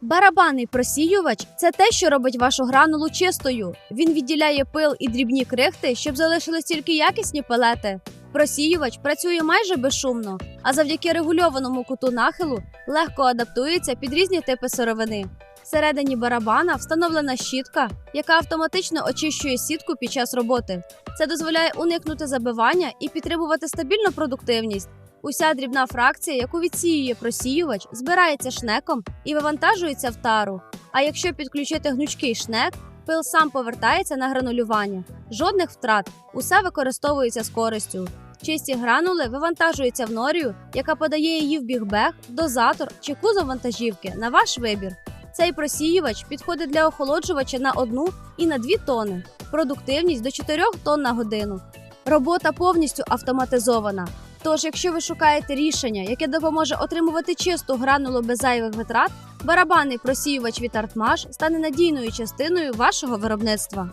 Барабанний просіювач це те, що робить вашу гранулу чистою. Він відділяє пил і дрібні крихти, щоб залишились тільки якісні пелети. Просіювач працює майже безшумно, а завдяки регульованому куту нахилу легко адаптується під різні типи сировини. Всередині барабана встановлена щітка, яка автоматично очищує сітку під час роботи. Це дозволяє уникнути забивання і підтримувати стабільну продуктивність. Уся дрібна фракція, яку відсіює просіювач, збирається шнеком і вивантажується в тару. А якщо підключити гнучкий шнек, пил сам повертається на гранулювання. Жодних втрат, усе використовується з користю. Чисті гранули вивантажуються в норію, яка подає її в бігбег, дозатор чи кузов вантажівки на ваш вибір. Цей просіювач підходить для охолоджувача на 1 і на 2 тони. Продуктивність до 4 тонн на годину. Робота повністю автоматизована. Тож, якщо ви шукаєте рішення, яке допоможе отримувати чисту гранулу без зайвих витрат, барабанний просіювач від Artmash стане надійною частиною вашого виробництва.